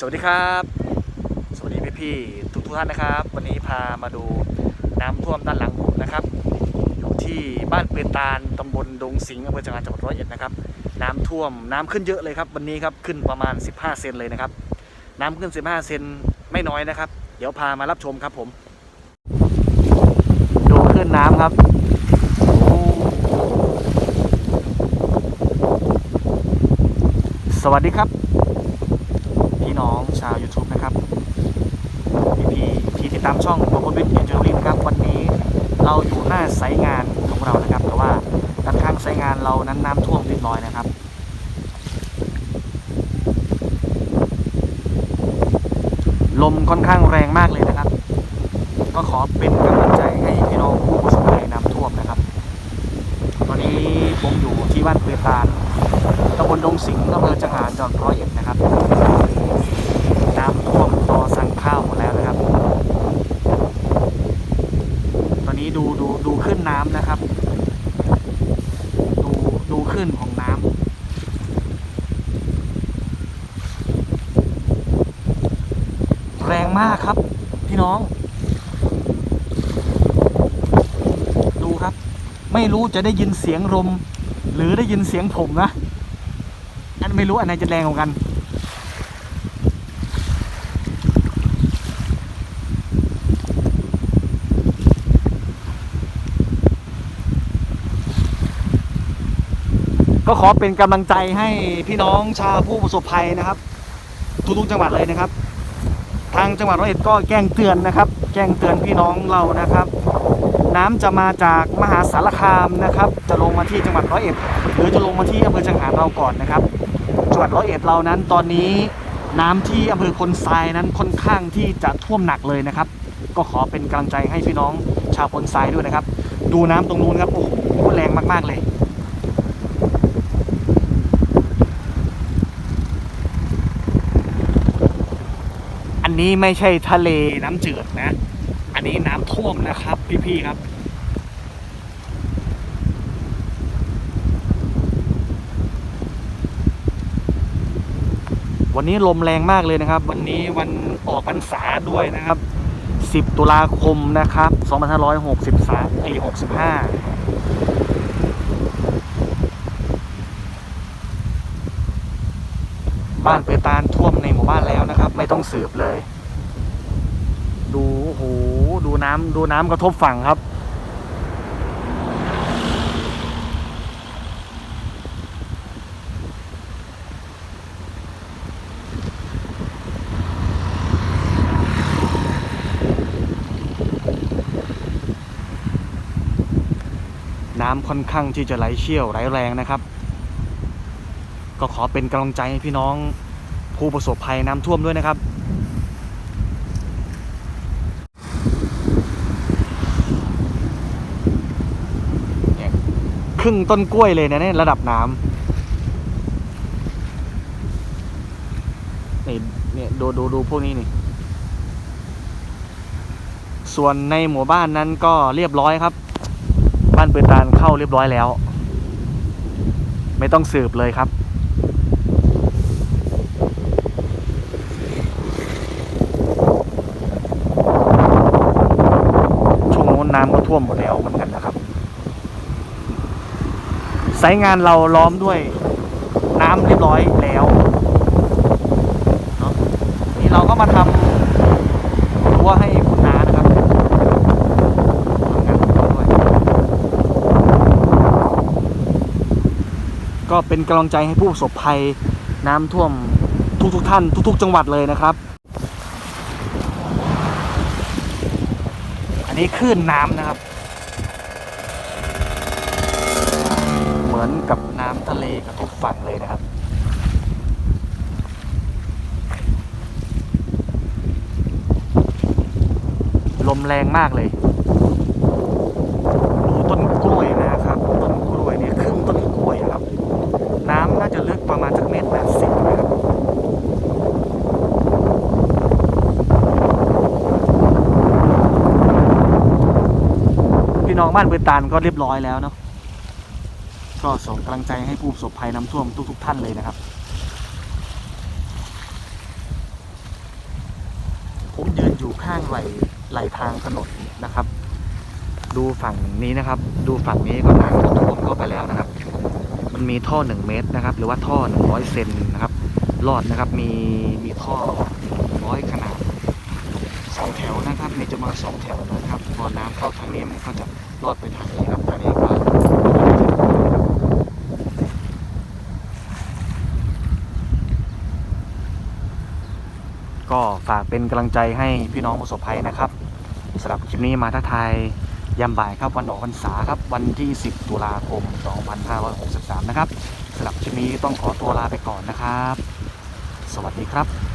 สวัสดีครับ สวัสดีพี่พี่ทุกทุกท่านนะครับ วันนี้พามาดูน้ำท่วมด้านหลังผมนะครับ อยู่ที่บ้านเปตานตำบลดงสิงห์อำเภอจังหวัดจังหวัดร้อยเอ็ดนะครับ น้ำท่วมน้ำขึ้นเยอะเลยครับวันนี้ครับขึ้นประมาณ 15 เซนเลยนะครับ น้ำขึ้น 15 เซนไม่น้อยนะครับ เดี๋ยวพามารับชมครับผม ดูขึ้นน้ำครับสวัสดีครับ น้องชาว YouTube นะครับพี่พี่ที่ติดตามช่องของคนวิทย์เอ็นจิเนียริงนะครับ วันนี้เราอยู่หน้าไซต์งานของเรานะครับ แต่ว่าด้านข้างไซต์งานเรานั้นน้ำท่วมเรียบร้อยนะครับลมค่อนข้างแรงมากเลยนะครับ ก็ขอเป็นกำลังใจให้พี่น้องผู้ประสบภัยน้ำท่วมนะครับ ตอนนี้ผมอยู่ที่บ้านเปือตานตำบลดงสิงห์อำเภอจังหารจังหวัดร้อยเอ็ดนะครับ น้ำท่วมตอสั่งข้าวหมดแล้วนะครับ ตอนนี้ดูดูดูขึ้นน้ำนะครับ ดูดูขึ้นของน้ำแรงมากครับ พี่น้อง ดูครับ ไม่รู้จะได้ยินเสียงลมหรือได้ยินเสียงผมนะ อันไม่รู้อันไหนจะแรงกว่ากัน ก็ขอเป็นกำลังใจให้พี่น้องชาวผู้ประสบภัยนะครับ ทุกๆจังหวัดเลยนะครับ ทางจังหวัดร้อยเอ็ดก็แจ้งเตือนนะครับ แจ้งเตือนพี่น้องเรานะครับ น้ำจะมาจากมหาสารคามนะครับ จะลงมาที่จังหวัดร้อยเอ็ดหรือจะลงมาที่อำเภอจังหารเราก่อนนะครับจังหวัดร้อยเอ็ดเรานั้นตอนนี้น้ำที่อำเภอพลทรายนั้นค่อนข้างที่จะท่วมหนักเลยนะครับ ก็ขอเป็นกำลังใจให้พี่น้องชาวพลทรายด้วยนะครับ ดูน้ำตรงนู้นครับโอ้โหแรงมากๆเลย นี้ไม่ใช่ทะเลน้ำจืดนะ อันนี้น้ำท่วมนะครับ พี่ๆครับวันนี้ลมแรงมากเลยนะครับ วันนี้วันออกพรรษาด้วยนะครับ 10 ตุลาคมนะครับ 2563ไอ้65 บ้านเปตานท่วมในหมู่บ้านแล้วนะครับ ไม่ต้องสืบเลย ดูโอ้โหดูน้ำดูน้ำกระทบฝั่งครับ น้ำค่อนข้างที่จะไหลเชี่ยวไหลแรงนะครับ ก็ขอเป็นกำลังใจให้พี่น้องผู้ประสบภัยน้ำท่วมด้วยนะครับเนี่ยครึ่งต้นกล้วยเลยนะเนี่ยระดับน้ำนี่เนี่ยดูดูดูพวกนี้นี่ ส่วนในหมู่บ้านนั้นก็เรียบร้อยครับ บ้านเปิดตานเข้าเรียบร้อยแล้ว ไม่ต้องสืบเลยครับ ช่วงโน้ำก็ท่วมหมดแล้วเหมือนกันนะครับไซต์งานเราล้อมด้วยน้ำเรียบร้อยแล้วเนอะนี่เราก็มาทำรั้วให้คุณน้านะครับทำงานด้วยก็เป็นกำลังใจให้ผู้ประสบภัยน้ำท่วมทุกๆทท่านทุก ๆ จังหวัดเลยนะครับ อั นี้คลื่นน้ำนะครับ เหมือนกับน้ำทะเลกระทบฝั่งเลยนะครับลมแรงมากเลย ดูต้นกล้วยนะครับ ต้นกล้วยเนี่ยครึ่งต้นกล้วยอะครับ น้ำน่าจะลึกประมาณสักเมตรแปดสิบนะครับ พี่ น้องบ้านเบือตานก็เรียบร้อยแล้วเนาะก็ส่งกำลังใจให้ผู้ประสบภัยน้ำท่วมทุกๆท่านเลยนะครับ ผมยืนอยู่ข้างไหลไหลทางถนนนะครับ ดูฝั่งนี้นะครับ ดูฝั่งนี้ก็น้ำก็ท่วมเข้าไปแล้วนะครับ มันมีท่อหนึ่งเมตรนะครับ หรือว่าท่อหนึ่งร้อยเซนนะครับรอดนะครับมีมีท่อร้อยขนาดสองแถวนะครับมีจะมาสองแถวนะครับพอน้ำเข้าทางนี้มันก็จะ รอดไปทางนี้ครับทางนี้ก็ก็ฝากเป็นกำลังใจให้พี่น้องประสบภัยนะครับสำหรับคลิปนี้มาทักทายยามบ่ายครับวันออกพรรษาครับวันที่ 10 ตุลาคม 2563 นะครับสำหรับคลิปนี้ต้องขอตัวลาไปก่อนนะครับ สวัสดีครับ